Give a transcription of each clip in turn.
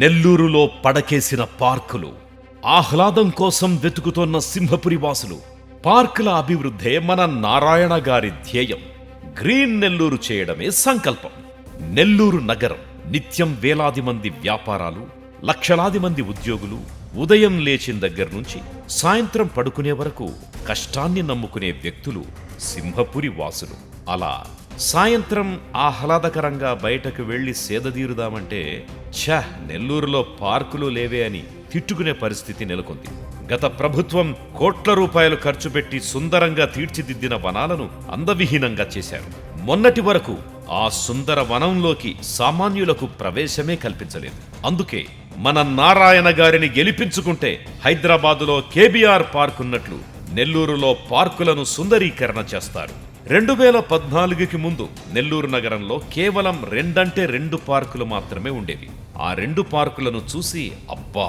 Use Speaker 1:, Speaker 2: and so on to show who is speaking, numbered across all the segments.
Speaker 1: నెల్లూరులో పడకేసిన పార్కులు ఆహ్లాదం కోసం వెతుకుతోన్న సింహపురి వాసులు పార్కుల అభివృద్ధే మన నారాయణ గారి ధ్యేయం. గ్రీన్ నెల్లూరు చేయడమే సంకల్పం. నెల్లూరు నగరం నిత్యం వేలాది మంది వ్యాపారాలు లక్షలాది మంది ఉద్యోగులు ఉదయం లేచిన దగ్గర నుంచి సాయంత్రం పడుకునే వరకు కష్టాన్ని నమ్ముకునే వ్యక్తులు సింహపురి వాసులు అలా సాయంత్రం ఆహ్లాదకరంగా బయటకు వెళ్ళి సేదదీరుదామంటే ఛ నెల్లూరులో పార్కులు లేవే అని తిట్టుకునే పరిస్థితి నెలకొంది. గత ప్రభుత్వం కోట్ల రూపాయలు ఖర్చు పెట్టి సుందరంగా తీర్చిదిద్దిన వనాలను అందవిహీనంగా చేశారు. మొన్నటి వరకు ఆ సుందర వనంలోకి సామాన్యులకు ప్రవేశమే కల్పించలేదు. అందుకే మన నారాయణ గారిని గెలిపించుకుంటే హైదరాబాదులో కేబీఆర్ పార్క్ ఉన్నట్లు నెల్లూరులో పార్కులను సుందరీకరణ చేస్తారు. రెండు వేల పద్నాలుగుకి ముందు నెల్లూరు నగరంలో కేవలం రెండంటే రెండు పార్కులు మాత్రమే ఉండేవి. ఆ రెండు పార్కులను చూసి అబ్బా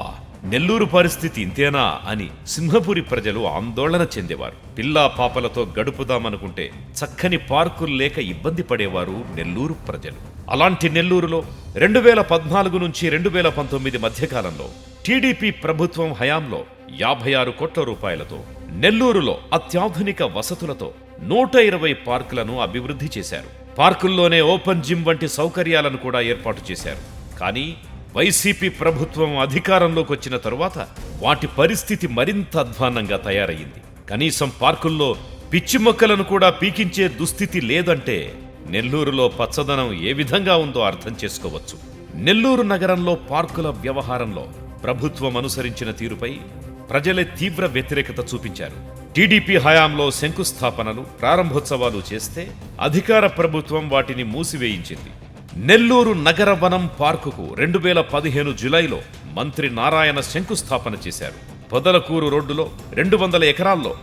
Speaker 1: నెల్లూరు పరిస్థితి ఇంతేనా అని సింహపురి ప్రజలు ఆందోళన చెందేవారు. పిల్లా పాపలతో గడుపుదామనుకుంటే చక్కని పార్కులు లేక ఇబ్బంది పడేవారు నెల్లూరు ప్రజలు. అలాంటి నెల్లూరులో రెండు వేల పద్నాలుగు నుంచి రెండు వేల పంతొమ్మిది మధ్యకాలంలో టీడీపీ ప్రభుత్వం హయాంలో యాభై ఆరు కోట్ల రూపాయలతో నెల్లూరులో అత్యాధునిక వసతులతో నూట ఇరవై పార్కులను అభివృద్ధి చేశారు. పార్కుల్లోనే ఓపెన్ జిమ్ వంటి సౌకర్యాలను కూడా ఏర్పాటు చేశారు. కానీ వైసీపీ ప్రభుత్వం అధికారంలోకి వచ్చిన తరువాత వాటి పరిస్థితి మరింత అధ్వాన్నంగా తయారయ్యింది. కనీసం పార్కుల్లో పిచ్చి మొక్కలను కూడా పీకించే దుస్థితి లేదంటే నెల్లూరులో పచ్చదనం ఏ విధంగా ఉందో అర్థం చేసుకోవచ్చు. నెల్లూరు నగరంలో పార్కుల వ్యవహారంలో ప్రభుత్వం అనుసరించిన తీరుపై ప్రజలే తీవ్ర వ్యతిరేకత చూపించారు. టీడీపీ హయాంలో శంకుస్థాపనలు ప్రారంభోత్సవాలు చేస్తే అధికార ప్రభుత్వం వాటిని మూసివేయించింది. నెల్లూరు నగర వనం పార్కుకు రెండు వేల పదిహేను జులైలో మంత్రి నారాయణ శంకుస్థాపన చేశారు. పొదలకూరు రోడ్డులో రెండు వందల ఎకరాల్లో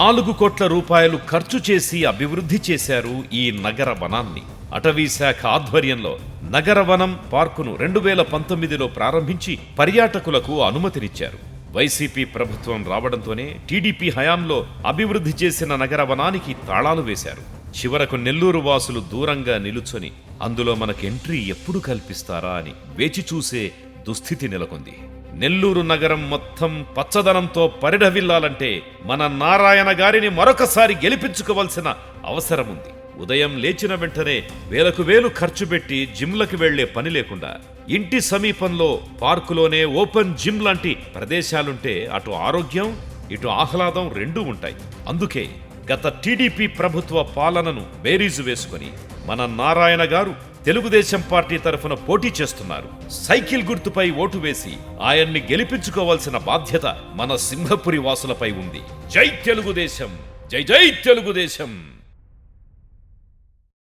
Speaker 1: నాలుగు కోట్ల రూపాయలు ఖర్చు చేసి అభివృద్ధి చేశారు ఈ నగర వనాన్ని అటవీ శాఖ ఆధ్వర్యంలో నగర వనం పార్కును రెండు వేల పంతొమ్మిదిలో ప్రారంభించి పర్యాటకులకు అనుమతినిచ్చారు. వైసీపీ ప్రభుత్వం రావడంతోనే టీడీపీ హయాంలో అభివృద్ధి చేసిన నగర వనానికి తాళాలు వేశారు. చివరకు నెల్లూరు వాసులు దూరంగా నిలుచొని అందులో మనకు ఎంట్రీ ఎప్పుడు కల్పిస్తారా అని వేచి చూసే దుస్థితి నెలకొంది. నెల్లూరు నగరం మొత్తం పచ్చదనంతో పరిడవిల్లాలంటే మన నారాయణ గారిని మరొకసారి గెలిపించుకోవలసిన అవసరముంది. ఉదయం లేచిన వెంటనే వేలకు వేలు ఖర్చు పెట్టి జిమ్లకు వెళ్ళే పని లేకుండా ఇంటి సమీపంలో పార్కులోనే ఓపెన్ జిమ్ లాంటి ప్రదేశాలుంటే అటు ఆరోగ్యం ఇటు ఆహ్లాదం రెండూ ఉంటాయి. అందుకే గత టీడీపీ ప్రభుత్వ పాలనను బేరీజు వేసుకొని మన నారాయణ గారు తెలుగుదేశం పార్టీ తరఫున పోటీ చేస్తున్నారు. సైకిల్ గుర్తుపై ఓటు వేసి ఆయన్ని గెలిపించుకోవాల్సిన బాధ్యత మన సింహపురి వాసులపై ఉంది. జై తెలుగుదేశం! జై జై తెలుగుదేశం!